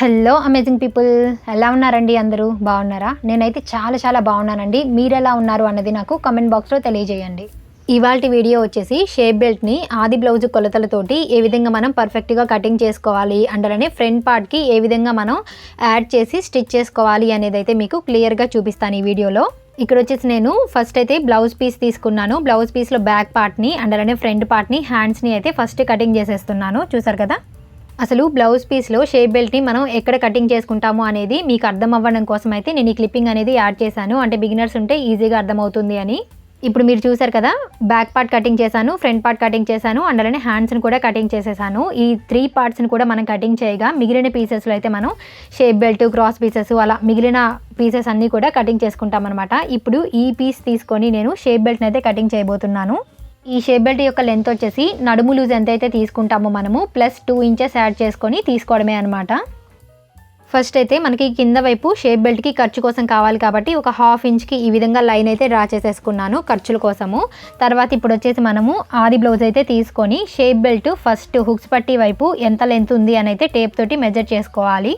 Hello amazing people ఎలా ఉన్నారండి అందరూ? బాగున్నారా? నేనైతే చాలా చాలా బాగున్నానండి. మీరు ఎలా ఉన్నారు అన్నది నాకు కమెంట్ బాక్స్లో తెలియజేయండి. ఇవాళ వీడియో వచ్చేసి షేప్ బెల్ట్ని ఆది బ్లౌజ్ కొలతలతోటి ఏ విధంగా మనం పర్ఫెక్ట్గా కటింగ్ చేసుకోవాలి అండ్ అలానే ఫ్రంట్ పార్ట్కి ఏ విధంగా మనం యాడ్ చేసి స్టిచ్ చేసుకోవాలి అనేది అయితే మీకు క్లియర్గా చూపిస్తాను ఈ వీడియోలో. ఇక్కడ వచ్చేసి నేను ఫస్ట్ అయితే బ్లౌజ్ పీస్ తీసుకున్నాను. బ్లౌజ్ పీస్లో బ్యాక్ పార్ట్ని అండ్ అలానే ఫ్రంట్ పార్ట్ని హ్యాండ్స్ని అయితే ఫస్ట్ కటింగ్ చేసేస్తున్నాను. చూసారు కదా? అసలు బ్లౌజ్ పీస్లో షేప్ బెల్ట్ని మనం ఎక్కడ కటింగ్ చేసుకుంటాము అనేది మీకు అర్థం అవ్వడం కోసం అయితే నేను ఈ క్లిప్పింగ్ అనేది యాడ్ చేశాను. అంటే బిగినర్స్ ఉంటే ఈజీగా అర్థమవుతుంది అని. ఇప్పుడు మీరు చూసారు కదా బ్యాక్ పార్ట్ కటింగ్ చేశాను ఫ్రంట్ పార్ట్ కటింగ్ చేశాను అండ్ అలానే హ్యాండ్స్ని కూడా కటింగ్ చేసేసాను. ఈ త్రీ పార్ట్స్ని కూడా మనం కటింగ్ చేయగా మిగిలిన పీసెస్లో అయితే మనం షేప్ బెల్ట్ క్రాస్ పీసెస్ అలా మిగిలిన పీసెస్ అన్నీ కూడా కటింగ్ చేసుకుంటాం అనమాట ఇప్పుడు ఈ పీస్ తీసుకొని నేను షేప్ బెల్ట్ని అయితే కటింగ్ చేయబోతున్నాను. ఈ షేప్ బెల్ట్ యొక్క లెంత్ వచ్చేసి నడుము లూజ్ ఎంతైతే తీసుకుంటామో మనము ప్లస్ టూ ఇంచెస్ యాడ్ చేసుకొని తీసుకోవడమే అనమాట ఫస్ట్ అయితే మనకి కింద వైపు షేప్ బెల్ట్కి ఖర్చు కోసం కావాలి కాబట్టి ఒక హాఫ్ ఇంచ్కి ఈ విధంగా లైన్ అయితే డ్రా చేసేసుకున్నాను ఖర్చుల కోసము. తర్వాత ఇప్పుడు వచ్చేసి మనము ఆది బ్లౌజ్ అయితే తీసుకొని షేప్ బెల్ట్ ఫస్ట్ హుక్స్ పట్టి వైపు ఎంత లెంత్ ఉంది అని అయితే టేప్ తోటి మెజర్ చేసుకోవాలి.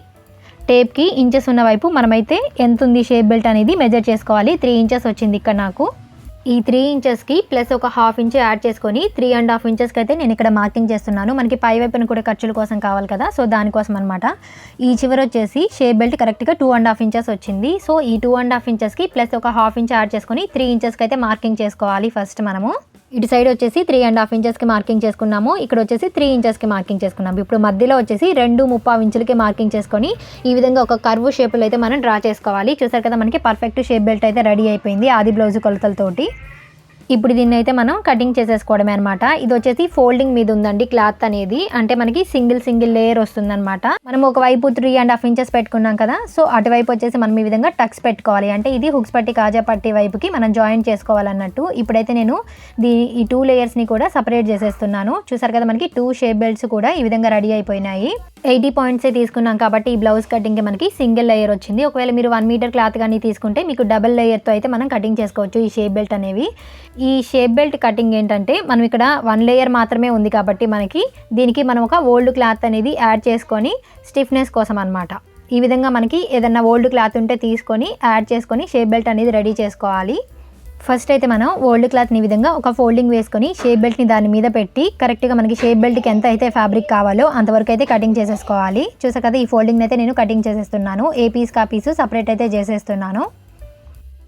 టేప్కి ఇంచెస్ ఉన్న వైపు మనమైతే ఎంత ఉంది షేప్ బెల్ట్ అనేది మెజర్ చేసుకోవాలి. త్రీ ఇంచెస్ వచ్చింది ఇక్కడ నాకు. ఈ త్రీ ఇంచెస్కి ప్లస్ ఒక హాఫ్ ఇంచ్ యాడ్ చేసుకొని త్రీ అండ్ హాఫ్ ఇంచెస్కి అయితే నేను ఇక్కడ మార్కింగ్ చేస్తున్నాను. మనకి పై వైపున కూడా ఖర్చుల కోసం కావాలి కదా. సో దానికోసం అనమాట ఈ చివరి వచ్చేసి షేప్ బెల్ట్ కరెక్ట్గా టూ అండ్ హాఫ్ ఇంచెస్ వచ్చింది. సో ఈ టూ అండ్ హాఫ్ ఇంచెస్కి ప్లస్ ఒక హాఫ్ ఇంచ్ యాడ్ చేసుకొని త్రీ ఇంచెస్కి అయితే మార్కింగ్ చేసుకోవాలి ఫస్ట్ మనము. ఇటు సైడ్ వచ్చేసి త్రీ అండ్ హాఫ్ ఇంచెస్కి మార్కింగ్ చేసుకున్నాము. ఇక్కడ వచ్చేసి త్రీ ఇంచెస్కి మార్కింగ్ చేసుకున్నాము. ఇప్పుడు మధ్యలో వచ్చేసి రెండు ముప్పై ఇంచులకి మార్కింగ్ చేసుకొని ఈ విధంగా ఒక కర్వ్ షేప్లో అయితే మనం డ్రా చేసుకోవాలి. చూసారు కదా మనకి పర్ఫెక్ట్ షేప్ బెల్ట్ అయితే రెడీ అయిపోయింది ఆది బ్లౌజ్ కొలతలతోటి. ఇప్పుడు దీన్ని అయితే మనం కటింగ్ చేసేసుకోవడమే అనమాట ఇది వచ్చేసి ఫోల్డింగ్ మీద ఉందండి క్లాత్ అనేది. అంటే మనకి సింగిల్ సింగిల్ లేయర్ వస్తుందన్నమాట. మనం ఒకవైపు త్రీ అండ్ హాఫ్ ఇంచెస్ పెట్టుకున్నాం కదా సో అటువైపు వచ్చేసి మనం ఈ విధంగా టక్స్ పెట్టుకోవాలి. అంటే ఇది హుక్స్ పట్టి కాజా పట్టి వైపుకి మనం జాయిన్ చేసుకోవాలన్నట్టు. ఇప్పుడైతే నేను దీ ఈ టూ లేయర్స్ని కూడా సపరేట్ చేసేస్తున్నాను. చూసారు కదా మనకి టూ షేప్ బెల్ట్స్ కూడా ఈ విధంగా రెడీ అయిపోయినాయి. ఎయిటీ పాయింట్సే తీసుకున్నాం కాబట్టి ఈ బ్లౌజ్ కటింగ్కి మనకి సింగిల్ లేయర్ వచ్చింది. ఒకవేళ మీరు వన్ మీటర్ క్లాత్ కానీ తీసుకుంటే మీకు డబల్ లేయర్తో అయితే మనం కటింగ్ చేసుకోవచ్చు ఈ షేప్ బెల్ట్ అనేవి. ఈ షేప్ బెల్ట్ కటింగ్ ఏంటంటే మనం ఇక్కడ వన్ లేయర్ మాత్రమే ఉంది కాబట్టి మనకి దీనికి మనం ఒక ఓల్డ్ క్లాత్ అనేది యాడ్ చేసుకొని స్టిఫ్నెస్ కోసం అనమాట ఈ విధంగా మనకి ఏదన్నా ఓల్డ్ క్లాత్ ఉంటే తీసుకొని యాడ్ చేసుకొని షేప్ బెల్ట్ అనేది రెడీ చేసుకోవాలి. ఫస్ట్ అయితే మనం ఓల్డ్ క్లాత్ని ఈ విధంగా ఒక ఫోల్డింగ్ వేసుకొని షేప్ బెల్ట్ని దాని మీద పెట్టి కరెక్ట్గా మనకి షేప్ బెల్ట్కి ఎంత అయితే ఫ్యాబ్రిక్ కావాలో అంతవరకు అయితే కటింగ్ చేసేసుకోవాలి. చూసా కదా ఈ ఫోల్డింగ్ అయితే నేను కటింగ్ చేసేస్తున్నాను. ఏ పీస్ కా పీస్ సపరేట్ అయితే చేసేస్తున్నాను.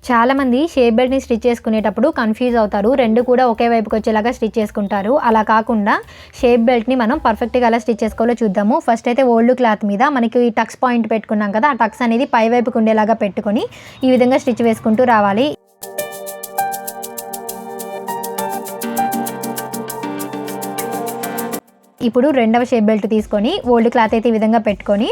చాలామంది షేప్ బెల్ట్ని స్టిచ్ చేసుకునేటప్పుడు కన్ఫ్యూజ్ అవుతారు. రెండు కూడా ఒకే వైపుకి వచ్చేలాగా స్టిచ్ చేసుకుంటారు. అలా కాకుండా షేప్ బెల్ట్ని మనం పర్ఫెక్ట్గా ఎలా స్టిచ్ చేసుకోవాలో చూద్దాము. ఫస్ట్ అయితే ఓల్డ్ క్లాత్ మీద మనకి ఈ టక్స్ పాయింట్ పెట్టుకున్నాం కదా ఆ టక్స్ అనేది పై వైపుకి ఉండేలాగా పెట్టుకొని ఈ విధంగా స్టిచ్ వేసుకుంటూ రావాలి. ఇప్పుడు రెండవ షేప్ బెల్ట్ తీసుకొని ఓల్డ్ క్లాత్ అయితే ఈ విధంగా పెట్టుకొని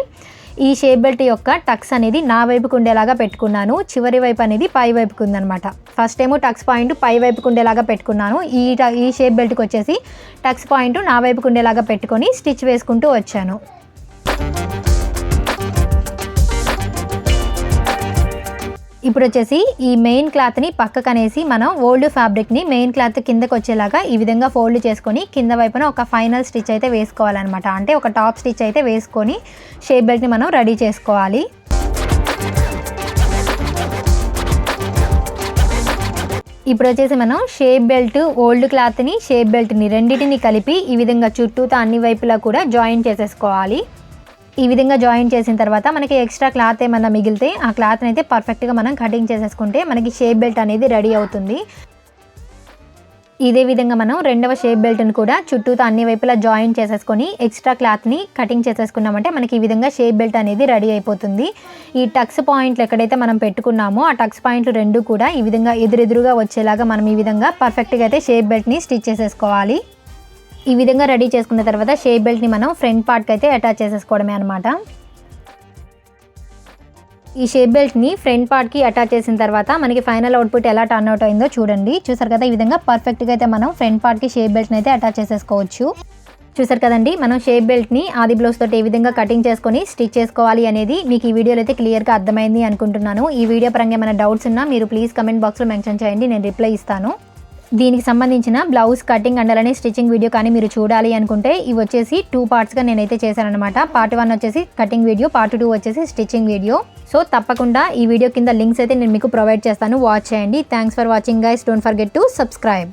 ఈ షేప్ బెల్ట్ యొక్క టక్స్ అనేది నా వైపుకు ఉండేలాగా పెట్టుకున్నాను. చివరి వైపు అనేది పై వైపుకు ఉందనమాట ఫస్ట్ ఏమో టక్స్ పాయింట్ పై వైపుకు ఉండేలాగా పెట్టుకున్నాను. ఈ ట- ఈ షేప్ బెల్ట్కి వచ్చేసి టక్స్ పాయింట్ నా వైపుకు ఉండేలాగా పెట్టుకొని స్టిచ్ వేసుకుంటూ వచ్చాను. ఇప్పుడు వచ్చేసి ఈ మెయిన్ క్లాత్ని పక్కకనేసి మనం ఓల్డ్ ఫ్యాబ్రిక్ని మెయిన్ క్లాత్ కిందకు వచ్చేలాగా ఈ విధంగా ఫోల్డ్ చేసుకొని కింద వైపున ఒక ఫైనల్ స్టిచ్ అయితే వేసుకోవాలన్నమాట. అంటే ఒక టాప్ స్టిచ్ అయితే వేసుకొని షేప్ బెల్ట్ని మనం రెడీ చేసుకోవాలి. ఇప్పుడు వచ్చేసి మనం షేప్ బెల్ట్ ఓల్డ్ క్లాత్ని షేప్ బెల్ట్ని రెండింటిని కలిపి ఈ విధంగా చుట్టూతో అన్ని వైపులా కూడా జాయిన్ చేసేసుకోవాలి. ఈ విధంగా జాయిన్ చేసిన తర్వాత మనకి ఎక్స్ట్రా క్లాత్ ఏమన్నా మిగిలితే ఆ క్లాత్ని అయితే పర్ఫెక్ట్గా మనం కటింగ్ చేసేసుకుంటే మనకి షేప్ బెల్ట్ అనేది రెడీ అవుతుంది. ఇదే విధంగా మనం రెండవ షేప్ బెల్ట్ని కూడా చుట్టూతో అన్ని వైపులా జాయిన్ చేసేసుకొని ఎక్స్ట్రా క్లాత్ని కటింగ్ చేసేసుకున్నామంటే మనకి ఈ విధంగా షేప్ బెల్ట్ అనేది రెడీ అయిపోతుంది. ఈ టక్స్ పాయింట్లు ఎక్కడైతే మనం పెట్టుకున్నామో ఆ టక్స్ పాయింట్లు రెండు కూడా ఈ విధంగా ఎదురెదురుగా వచ్చేలాగా మనం ఈ విధంగా పర్ఫెక్ట్గా అయితే షేప్ బెల్ట్ని స్టిచ్ చేసేసుకోవాలి. ఈ విధంగా రెడీ చేసుకున్న తర్వాత షేప్ బెల్ట్ని మనం ఫ్రంట్ పార్ట్కి అయితే అటాచ్ చేసేసుకోవడమే అనమాట ఈ షేప్ బెల్ట్ని ఫ్రంట్ పార్ట్కి అటాచ్ చేసిన తర్వాత మనకి ఫైనల్ అవుట్పుట్ ఎలా టర్న్ అవుట్ అయిందో చూడండి. చూసారు కదా ఈ విధంగా పర్ఫెక్ట్గా అయితే మనం ఫ్రంట్ పార్ట్కి షేప్ బెల్ట్ని అయితే అటాచ్ చేసేసుకోవచ్చు. చూసారు కదండి మనం షేప్ బెల్ట్ని ఆది బ్లౌజ్ తోటి ఏ విధంగా కటింగ్ చేసుకొని స్టిచ్ చేసుకోవాలి అనేది మీకు ఈ వీడియోలో అయితే క్లియర్గా అర్థమైంది అనుకుంటున్నాను. ఈ వీడియో పరంగా ఏమైనా డౌట్స్ ఉన్నా మీరు ప్లీజ్ కమెంట్ బాక్స్లో మెన్షన్ చేయండి నేను రిప్లై ఇస్తాను. దీనికి సంబంధించిన బ్లౌజ్ కటింగ్ అండ్ అలానే స్టిచ్చింగ్ వీడియో కానీ మీరు చూడాలి అనుకుంటే ఇవి వచ్చేసి టూ పార్ట్స్గా నేనైతే చేశానమాట పార్ట్ వన్ వచ్చేసి కటింగ్ వీడియో పార్ట్ టూ వచ్చేసి స్టిచ్చింగ్ వీడియో సో తప్పకుండా ఈ వీడియో కింద లింక్స్ అయితే నేను మీకు ప్రొవైడ్ చేస్తాను. వాచ్ చేయండి. Thanks for watching guys don't forget to subscribe